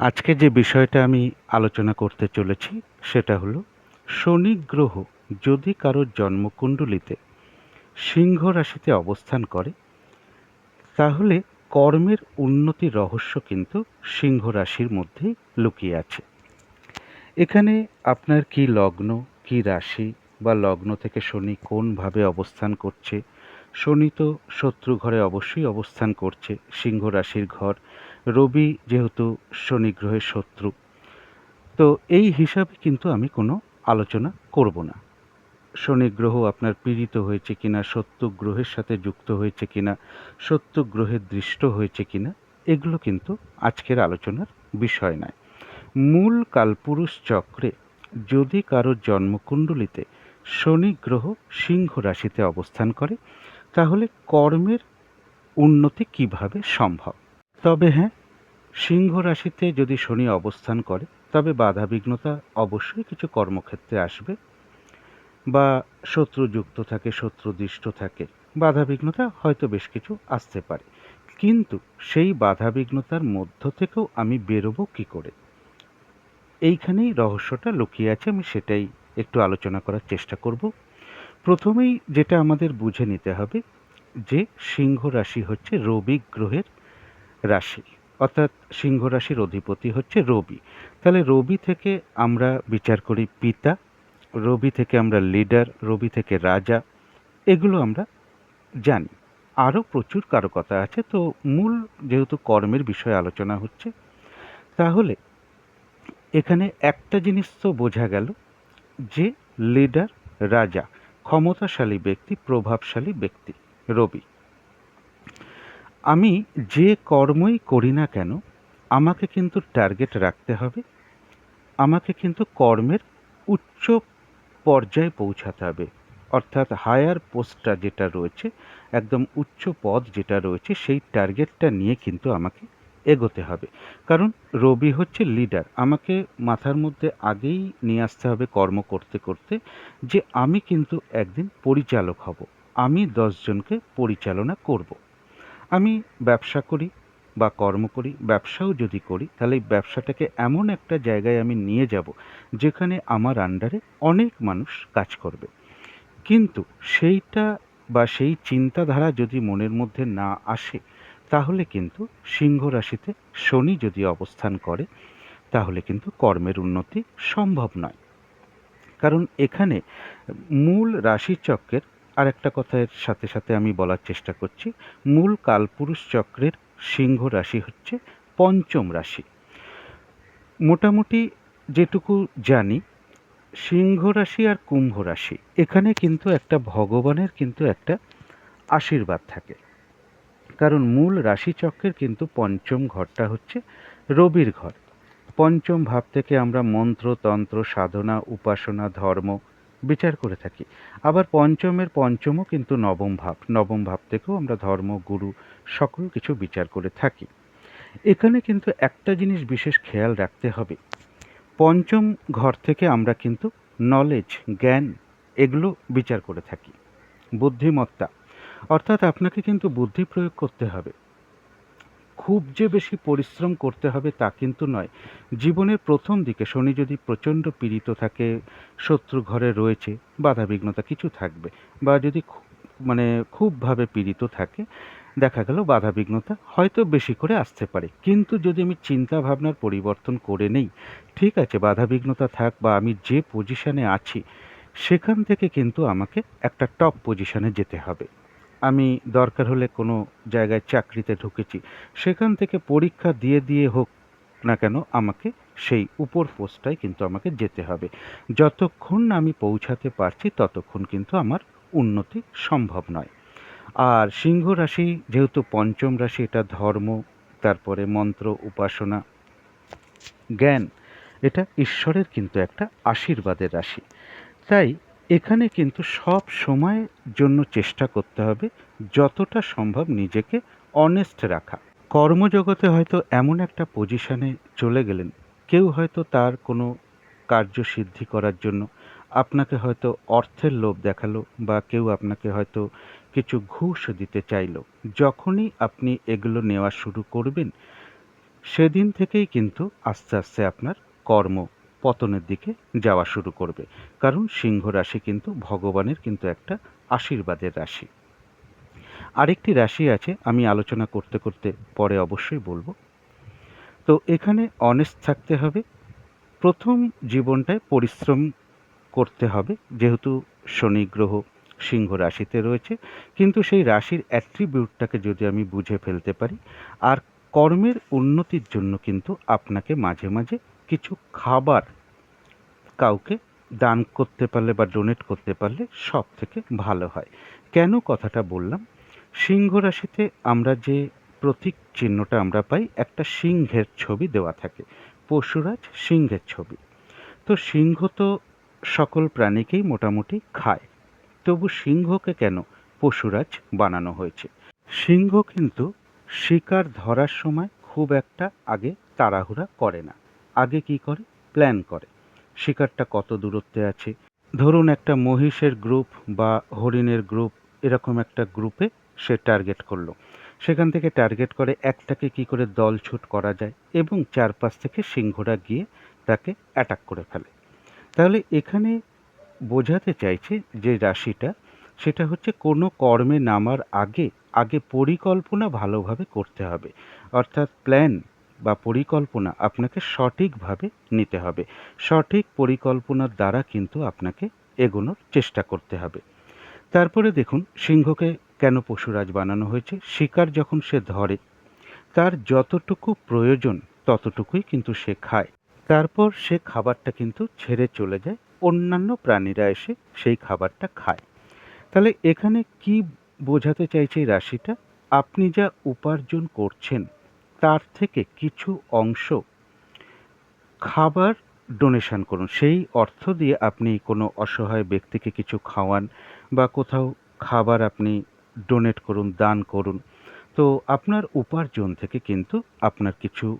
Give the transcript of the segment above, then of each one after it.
আজকে যে বিষয়টা আমি আলোচনা করতে চলেছি, সেটা হলো শনি গ্রহ যদি কারোর জন্মকুণ্ডলিতে সিংহ রাশিতে অবস্থান করে, তাহলে কর্মের উন্নতির রহস্য কিন্তু সিংহ রাশির মধ্যেই লুকিয়ে আছে। এখানে আপনার কি লগ্ন, কি রাশি বা লগ্ন থেকে শনি কোনভাবে অবস্থান করছে? শনি তো শত্রু ঘরে অবশ্যই অবস্থান করছে, সিংহ রাশির ঘর রবি যেহেতু শনি গ্রহের শত্রু, তো এই হিসাবে কিন্তু আমি কোনো আলোচনা করব না। শনি গ্রহ আপনার পীড়িত হয়েছে কিনা, সত্য গ্রহের সাথে যুক্ত হয়েছে কিনা, সত্য গ্রহের দৃষ্ট হয়েছে কিনা, এগুলো কিন্তু আজকের আলোচনার বিষয় নয়। মূল কালপুরুষ চক্রে যদি কারোর জন্মকুণ্ডলিতে শনি গ্রহ সিংহ রাশিতে অবস্থান করে, তাহলে কর্মের উন্নতি কীভাবে সম্ভব? তবে হ্যাঁ সিংহ রাশিতে যদি শনি অবস্থান করে, তবে বাধা বিঘ্নতা অবশ্যই কিছু কর্মক্ষেত্রে আসবে। বা শত্রুযুক্ত থাকে, শত্রুদৃষ্ট থাকে বাধা বিঘ্নতা হয়তো বেশ কিছু আসতে পারে। কিন্তু সেই বাধা বিঘ্নতার মধ্য থেকেও আমি বেরোবো কী করে? এইখানেই রহস্যটা লুকিয়ে আছে, আমি সেটাই একটু আলোচনা করার চেষ্টা করব। প্রথমেই যেটা আমাদের বুঝে নিতে হবে, যে সিংহ রাশি হচ্ছে রবি গ্রহের রাশি। অর্থাৎ সিংহ রাশির অধিপতি হচ্ছে রবি। তাহলে রবি থেকে আমরা বিচার করি পিতা, রবি থেকে আমরা লিডার, রবি থেকে রাজা, এগুলো আমরা জানি। আরও প্রচুর কারকতা আছে, তো মূল যেহেতু কর্মের বিষয়ে আলোচনা হচ্ছে, তাহলে এখানে একটা জিনিস তো বোঝা গেল যে লিডার, রাজা ক্ষমতাশালী ব্যক্তি, প্রভাবশালী ব্যক্তি রবি। আমি যে কর্মই করি না কেন, আমাকে কিন্তু টার্গেট রাখতে হবে। আমাকে কিন্তু কর্মের উচ্চ পর্যায়ে পৌঁছাতে হবে। অর্থাৎ হায়ার পোস্টটা যেটা রয়েছে, একদম উচ্চ পদ যেটা রয়েছে, সেই টার্গেটটা নিয়ে কিন্তু আমাকে এগোতে হবে। কারণ রবি হচ্ছে লিডার আমাকে মাথার মধ্যে আগেই নিয়ে আসতে হবে কর্ম করতে করতে যে আমি কিন্তু একদিন পরিচালক হব। আমি দশজনকে পরিচালনা করব। আমি ব্যবসা করি বা কর্ম করি, ব্যবসাও যদি করি, তাহলে এই ব্যবসাটাকে এমন একটা জায়গায় আমি নিয়ে যাব যেখানে আমার আন্ডারে অনেক মানুষ কাজ করবে। কিন্তু সেইটা বা সেই চিন্তাধারা যদি মনের মধ্যে না আসে, তাহলে কিন্তু সিংহ রাশিতে শনি যদি অবস্থান করে, তাহলে কিন্তু কর্মের উন্নতি সম্ভব নয়। কারণ এখানে মূল রাশিচক্রের আর একটা কথার সাথে সাথে আমি বলার চেষ্টা করছি। মূল কালপুরুষ চক্রের সিংহ রাশি হচ্ছে পঞ্চম রাশি। মোটামুটি যেটুকু জানি, সিংহ রাশি আর কুম্ভ রাশি, এখানে কিন্তু একটা ভগবানের কিন্তু একটা আশীর্বাদ থাকে। কারণ মূল রাশিচক্রের কিন্তু পঞ্চম ঘরটা হচ্ছে রবির ঘর। পঞ্চম ভাব থেকে আমরা মন্ত্র, তন্ত্র, সাধনা, উপাসনা, ধর্ম বিচার করে থাকি। আবার পঞ্চমের পঞ্চমও কিন্তু নবম ভাব। নবম ভাব থেকেও আমরা ধর্ম, গুরু সকল কিছু বিচার করে থাকি। এখানে কিন্তু একটা জিনিস বিশেষ খেয়াল রাখতে হবে। পঞ্চম ঘর থেকে আমরা কিন্তু নলেজ জ্ঞান এগুলো বিচার করে থাকি। বুদ্ধিমত্তা। অর্থাৎ আপনাকে কিন্তু বুদ্ধি প্রয়োগ করতে হবে। খুব যে বেশি পরিশ্রম করতে হবে তা কিন্তু নয়। জীবনের প্রথম দিকে শনি যদি প্রচণ্ড পীড়িত থাকে, শত্রু ঘরে রয়েছে বাধা বিঘ্নতা কিছু থাকবে বা যদি মানে খুবভাবে পীড়িত থাকে, দেখা গেল বাধা বিঘ্নতা হয়তো বেশি করে আসতে পারে। কিন্তু যদি আমি চিন্তা ভাবনার পরিবর্তন করে নেই, ঠিক আছে বাধা বিঘ্নতা থাক বা আমি যে পজিশানে আছি, সেখান থেকে কিন্তু আমাকে একটা টপ পজিশানে যেতে হবে। আমি দরকার হলে কোনো জায়গায় চাকরিতে ঢুকেছি। সেখান থেকে পরীক্ষা দিয়ে দিয়ে হোক না কেন, আমাকে সেই উপর পোস্টটায় কিন্তু আমাকে যেতে হবে। যতক্ষণ আমি পৌঁছাতে পারছি, ততক্ষণ কিন্তু আমার উন্নতি সম্ভব নয়। আর সিংহ রাশি যেহেতু পঞ্চম রাশি, এটা ধর্ম, তারপরে মন্ত্র, উপাসনা, জ্ঞান, এটা ঈশ্বরের কিন্তু একটা আশীর্বাদের রাশি। তাই এখানে কিন্তু সব সময়ের জন্য চেষ্টা করতে হবে যতটা সম্ভব নিজেকে অনেস্ট রাখা। কর্মজগতে হয়তো এমন একটা পজিশানে চলে গেলেন, কেউ হয়তো তার কোনো কার্যসিদ্ধি করার জন্য আপনাকে হয়তো অর্থের লোভ দেখাল বা কেউ আপনাকে হয়তো কিছু ঘুষ দিতে চাইলো। যখনই আপনি এগুলো নেওয়া শুরু করবেন, সেদিন থেকেই কিন্তু আস্তে আস্তে আপনার কর্ম পতনের দিকে যাওয়া শুরু করবে। কারণ সিংহ রাশি কিন্তু ভগবানের কিন্তু একটা আশীর্বাদের রাশি। আরেকটি রাশি আছে, আমি আলোচনা করতে করতে পরে অবশ্যই বলব। তো এখানে অনেস্ট থাকতে হবে। প্রথম জীবনটায় পরিশ্রম করতে হবে, যেহেতু শনি গ্রহ সিংহ রাশিতে রয়েছে। কিন্তু সেই রাশির অ্যাট্রিবিউটটাকে যদি আমি বুঝে ফেলতে পারি, আর কর্মের উন্নতির জন্য কিন্তু আপনাকে মাঝে মাঝে কিছু খাবার কাউকে দান করতে পারলে বা ডোনেট করতে পারলে সব থেকে ভালো হয়। কেন কথাটা বললাম? সিংহ রাশিতে আমরা যে প্রতীক চিহ্নটা আমরা পাই, একটা সিংহের ছবি দেওয়া থাকে। পশুরাজ সিংহের ছবি। তো সিংহ তো সকল প্রাণীকেই মোটামুটি খায়। তবু সিংহকে কেন পশুরাজ বানানো হয়েছে? সিংহ কিন্তু শিকার ধরার সময় খুব একটা আগে তাড়াহুড়া করে না। আগে কি করে? প্ল্যান করে। শিকারটা কত দূরত্বে আছে? ধরুন একটা মহিষের গ্রুপ বা হরিণের গ্রুপ এরকম একটা গ্রুপে সে টার্গেট করল। সেখান থেকে টার্গেট করে একটাকে কি করে দলছুট করা যায় এবং চারপাশ থেকে সিংহরা গিয়ে তাকে অ্যাটাক করে ফেলে। তাহলে এখানে বোঝাতে চাইছে যে রাশিটা, সেটা হচ্ছে কোনো কর্মে নামার আগে আগে পরিকল্পনা ভালোভাবে করতে হবে। অর্থাৎ প্ল্যান বা পরিকল্পনা আপনাকে সঠিকভাবে নিতে হবে। সঠিক পরিকল্পনার দ্বারা কিন্তু আপনাকে এগোনোর চেষ্টা করতে হবে। তারপরে দেখুন, সিংহকে কেন পশুরাজ বানানো হয়েছে? শিকার যখন সে ধরে, তার যতটুকু প্রয়োজন ততটুকুই কিন্তু সে খায়। তারপর সে খাবারটা কিন্তু ছেড়ে চলে যায়, অন্যান্য প্রাণীরা এসে সেই খাবারটা খায়। তাহলে এখানে কি বোঝাতে চাইছে এই রাশিটা? আপনি যা উপার্জন করছেন তার থেকে কিছু অংশ খাবার ডোনেশন করুন। সেই অর্থ দিয়ে আপনি কোনো অসহায় ব্যক্তিকে কিছু খাওয়ান বা কোথাও খাবার আপনি ডোনেট করুন, দান করুন, তো আপনার উপার্জন থেকে কিন্তু আপনার কিছু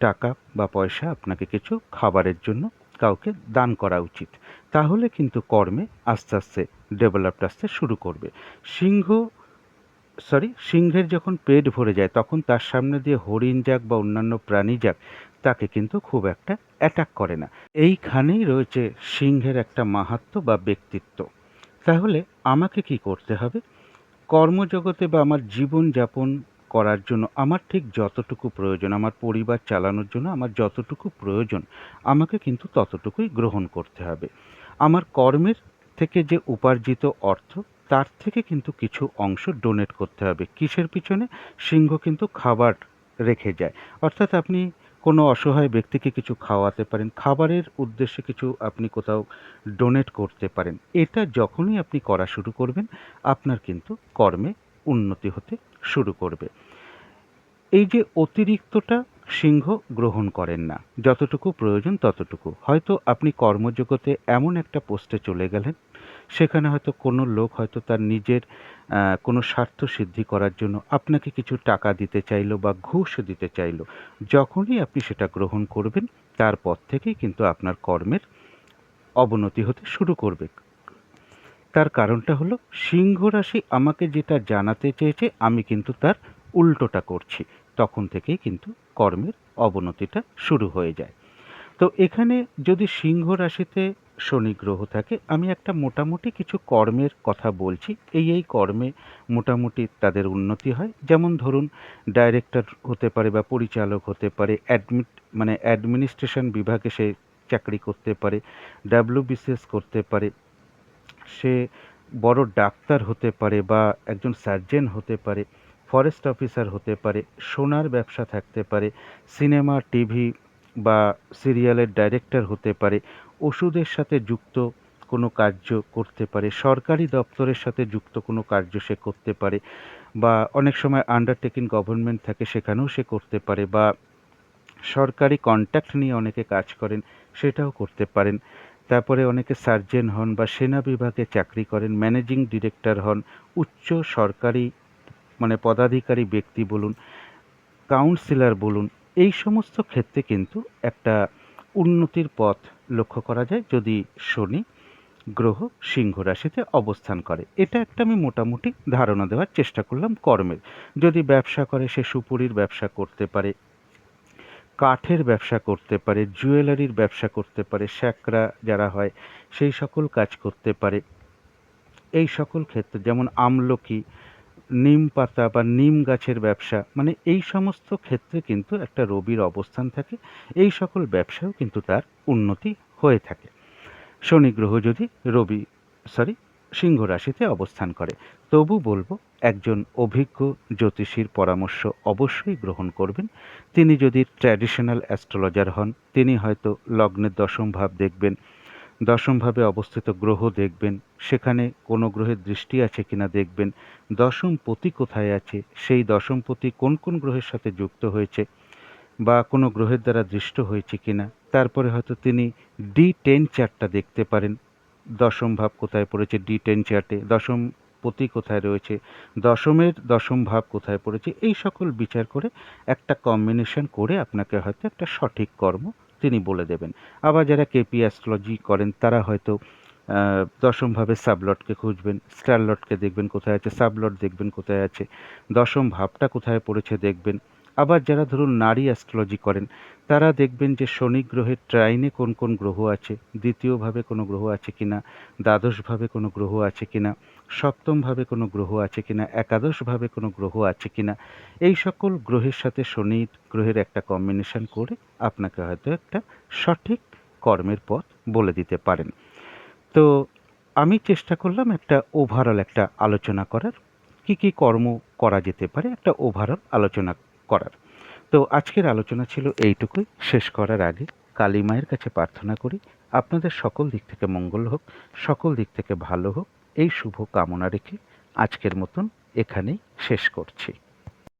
টাকা বা পয়সা আপনাকে কিছু খাবারের জন্য কাউকে দান করা উচিত। তাহলে কিন্তু কর্মে আস্তে আস্তে ডেভেলপড আসতে শুরু করবে। সিংহ সরি সিংহের যখন পেট ভরে যায়, তখন তার সামনে দিয়ে হরিণ যাক বা অন্যান্য প্রাণী যাক, তাকে কিন্তু খুব একটা অ্যাটাক করে না। এইখানেই রয়েছে সিংহের একটা মাহাত্ম বা ব্যক্তিত্ব। তাহলে আমাকে কি করতে হবে? কর্মজগতে বা আমার জীবনযাপন করার জন্য আমার ঠিক যতটুকু প্রয়োজন, আমার পরিবার চালানোর জন্য আমার যতটুকু প্রয়োজন, আমাকে কিন্তু ততটুকুই গ্রহণ করতে হবে। আমার কর্মের থেকে যে উপার্জিত অর্থ তার থেকে কিন্তু কিছু অংশ ডোনেট করতে হবে। কিসের পিছনে? সিংহ কিন্তু খাবার রেখে যায়। অর্থাৎ আপনি কোনো অসহায় ব্যক্তিকে কিছু খাওয়াতে পারেন, খাবারের উদ্দেশ্যে কিছু আপনি কোথাও ডোনেট করতে পারেন। এটা যখনই আপনি করা শুরু করবেন, আপনার কিন্তু কর্মে উন্নতি হতে শুরু করবে। এই যে অতিরিক্তটা সিংহ গ্রহণ করেন না, যতটুকু প্রয়োজন ততটুকু। হয়তো আপনি কর্মজগতে এমন একটা পোস্টে চলে গেলেন সেখানে হয়তো কোনো লোক হয়তো তার নিজের কোনো স্বার্থ সিদ্ধি করার জন্য আপনাকে কিছু টাকা দিতে চাইলো বা ঘুষ দিতে চাইলো। যখনই আপনি সেটা গ্রহণ করবেন তারপর থেকেই কিন্তু আপনার কর্মের অবনতি হতে শুরু করবে। তার কারণটা হলো, সিংহ রাশি আমাকে যেটা জানাতে চেয়েছে, আমি কিন্তু তার উল্টোটা করছি। তখন থেকেই কিন্তু কর্মের অবনতিটা শুরু হয়ে যায়। তো এখানে যদি সিংহ রাশিতে শনি গ্রহ থাকে, আমি একটা মোটামুটি কিছু কর্মের কথা বলছি। এই এই কর্মে মোটামুটি তাদের উন্নতি হয়। যেমন ধরুন ডাইরেক্টর হতে পারে বা পরিচালক হতে পারে অ্যাডমিট মানে অ্যাডমিনিস্ট্রেশন বিভাগে সে চাকরি করতে পারে ডাব্লিউবিসিএস করতে পারে, সে বড় ডাক্তার হতে পারে বা একজন সার্জেন হতে পারে ফরেস্ট অফিসার হতে পারে, সোনার ব্যবসা থাকতে পারে সিনেমা টিভি বা সিরিয়ালের ডাইরেক্টর হতে পারে ওষুধের সাথে যুক্ত কোনো কার্য করতে পারে, সরকারি দপ্তরের সাথে যুক্ত কোনো কার্য সে করতে পারে, বা অনেক সময় আন্ডারটেকিং গভর্নমেন্ট থাকে সেখানেও সে করতে পারে, বা সরকারি কন্ট্যাক্ট নিয়ে অনেকে কাজ করেন সেটাও করতে পারেন। তারপরে অনেকে সার্জেন হন বা সেনা বিভাগে চাকরি করেন ম্যানেজিং ডিরেক্টর হন, উচ্চ সরকারি মানে পদাধিকারী ব্যক্তি বলুন কাউন্সিলর বলুন, এই সমস্ত ক্ষেত্রে কিন্তু একটা উন্নতির পথ লক্ষ্য করা যায় যদি শনি গ্রহ সিংহ রাশিতে অবস্থান করে। এটা একটা আমি মোটামুটি ধারণা দেওয়ার চেষ্টা করলাম কর্মের। যদি ব্যবসা করে, সে সুপুরির ব্যবসা করতে পারে, কাঠের ব্যবসা করতে পারে, জুয়েলারির ব্যবসা করতে পারে শ্যাকরা যারা হয়, সেই সকল কাজ করতে পারে। এই সকল ক্ষেত্রে যেমন আমলকি নিম পাতা বা নিম গাছের ব্যবসা মানে এই সমস্ত ক্ষেত্রে কিন্তু একটা রবির অবস্থান থাকে। এই সকল ব্যবসাও কিন্তু তার উন্নতি হয়ে থাকে। শনি গ্রহ যদি রবি সরি সিংহ রাশিতে অবস্থান করে, তবু বলব একজন অভিজ্ঞ জ্যোতিষীর পরামর্শ অবশ্যই গ্রহণ করবেন। তিনি যদি ট্র্যাডিশনাল অ্যাস্ট্রোলজার হন, তিনি হয়তো লগ্নের দশম ভাব দেখবেন। দশমভাবে অবস্থিত গ্রহ দেখবেন, সেখানে কোনো গ্রহের দৃষ্টি আছে কিনা দেখবেন দশম পতি কোথায় আছে, সেই দশমপতি কোন কোন গ্রহের সাথে যুক্ত হয়েছে বা কোনো গ্রহের দ্বারা দৃষ্ট হয়েছে কিনা, তারপরে হয়তো তিনি ডি টেন চার্টটা দেখতে পারেন, দশম ভাব কোথায় পড়েছে ডি টেন চার্টে দশম পতি কোথায় রয়েছে, দশমের দশম ভাব কোথায় পড়েছে, এই সকল বিচার করে একটা কম্বিনেশন করে আপনাকে হয়তো একটা সঠিক কর্ম তিনি বলে দেবেন। আবার যারা কেপি অ্যাস্ট্রোলজি করেন, তারা হয়তো দশমভাবে সাবলটকে খুঁজবেন স্টারলটকে দেখবেন কোথায় আছে সাবলট দেখবেন কোথায় আছে দশম ভাবটা কোথায় পড়েছে দেখবেন। আবার যারা ধরুন নারী অ্যাস্ট্রোলজি করেন, তারা দেখবেন যে শনি গ্রহের ট্রাইনে কোন কোন গ্রহ আছে, দ্বিতীয়ভাবে কোনো গ্রহ আছে কিনা, দ্বাদশভাবে কোনো গ্রহ আছে কিনা সপ্তমভাবে কোনো গ্রহ আছে কিনা, একাদশভাবে কোনো গ্রহ আছে কিনা, এই সকল গ্রহের সাথে শনি গ্রহের একটা কম্বিনেশন করে আপনাকে হয়তো একটা সঠিক কর্মের পথ বলে দিতে পারেন। তো আমি চেষ্টা করলাম একটা ওভারঅল একটা আলোচনা করার। কি কি কর্ম করা যেতে পারে একটা ওভারঅল আলোচনা করার। তো আজকের আলোচনা ছিল এইটুকুই। শেষ করার আগে কালী মায়ের কাছে প্রার্থনা করি, আপনাদের সকল দিক থেকে মঙ্গল হোক, সকল দিক থেকে ভালো হোক এই শুভ কামনা রেখে আজকের মতন এখানেই শেষ করছি।